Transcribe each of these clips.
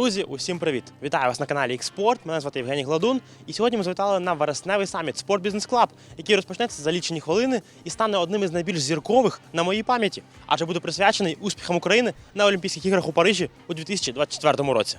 Друзі, усім привіт! Вітаю вас на каналі Експорт. Мене звати Євгеній Гладун. І сьогодні ми завітали на вересневий саміт Спорт Бізнес Клаб, який розпочнеться за лічені хвилини і стане одним із найбільш зіркових на моїй пам'яті, адже буде присвячений успіхам України на Олімпійських іграх у Парижі у 2024 році.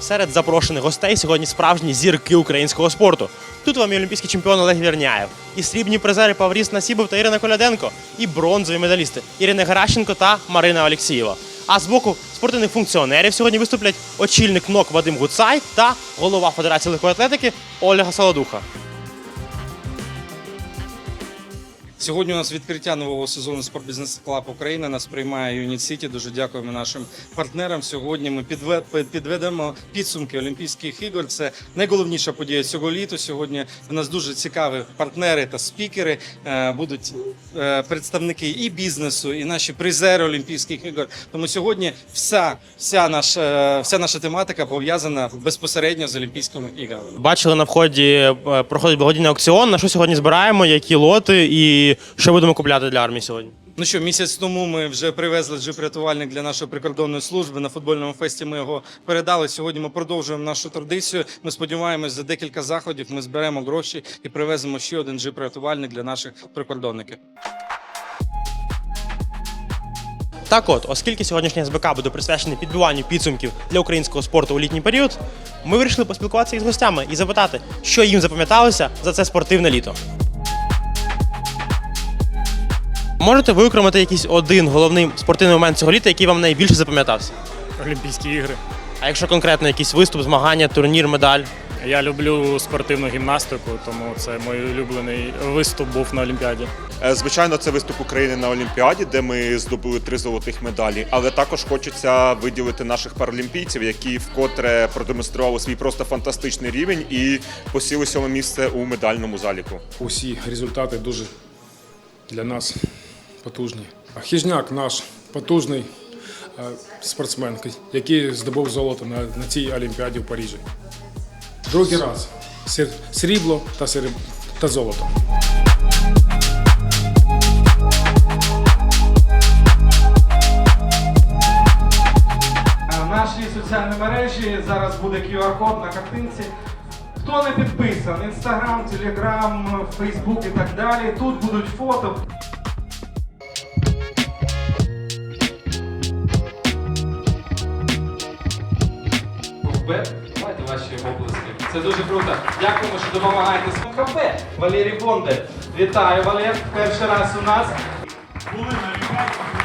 Серед запрошених гостей сьогодні справжні зірки українського спорту. Тут вам і олімпійський чемпіон Олег Вірняєв, і срібні призери Павріс Насібов та Ірина Коляденко, і бронзові медалісти Ірина Геращенко та Марина Олексієва. А з боку спортивних функціонерів сьогодні виступлять очільник НОК Вадим Гуцай та голова Федерації легкої атлетики Ольга Солодуха. Сьогодні у нас відкриття нового сезону Спорт Бізнес Клаб Україна. Нас приймає Юніт Сіті. Дуже дякуємо нашим партнерам. Сьогодні ми підве- підведемо підсумки Олімпійських ігор. Це найголовніша подія цього літа. Сьогодні в нас дуже цікаві партнери та спікери. Е, Будуть е, представники і бізнесу, і наші призери Олімпійських ігор. Тому сьогодні вся, вся наша вся наша тематика пов'язана безпосередньо з Олімпійськими іграми. Бачили на вході е, проходить благодійний аукціон. На що сьогодні збираємо, які лоти і що будемо купляти для армії сьогодні. Ну що, місяць тому ми вже привезли джип-рятувальник для нашої прикордонної служби. На футбольному фесті ми його передали. Сьогодні ми продовжуємо нашу традицію. Ми сподіваємось, за декілька заходів ми зберемо гроші і привеземо ще один джип-рятувальник для наших прикордонників. Так от, оскільки сьогоднішній СБК буде присвячений підбиванню підсумків для українського спорту у літній період, ми вирішили поспілкуватися із гостями і запитати, що їм запам'яталося за це спортивне літо. Можете виокремити якийсь один головний спортивний момент цього літа, який вам найбільше запам'ятався? Олімпійські ігри. А якщо конкретно якийсь виступ, змагання, турнір, медаль? Я люблю спортивну гімнастику, тому це мій улюблений виступ був на Олімпіаді. Е, Звичайно, це виступ України на Олімпіаді, де ми здобули три золотих медалі. Але також хочеться виділити наших паралімпійців, які вкотре продемонстрували свій просто фантастичний рівень і посіли сьоме місце у медальному заліку. усі результати дуже для нас потужні. А Хижняк наш потужний е, спортсмен, який здобув золото на, цій Олімпіаді в Парижі. Другий раз срібло та, сереб... та золото. В нашій соціальній мережі зараз буде QR-код на картинці. Хто не підписан, інстаграм, телеграм, фейсбук і так далі. Тут будуть фото. ваші області. Це дуже круто. Дякуємо, що допомагаєте з МКП. Валерій Бондар. Вітаю, Валер. Перший раз у нас. Були на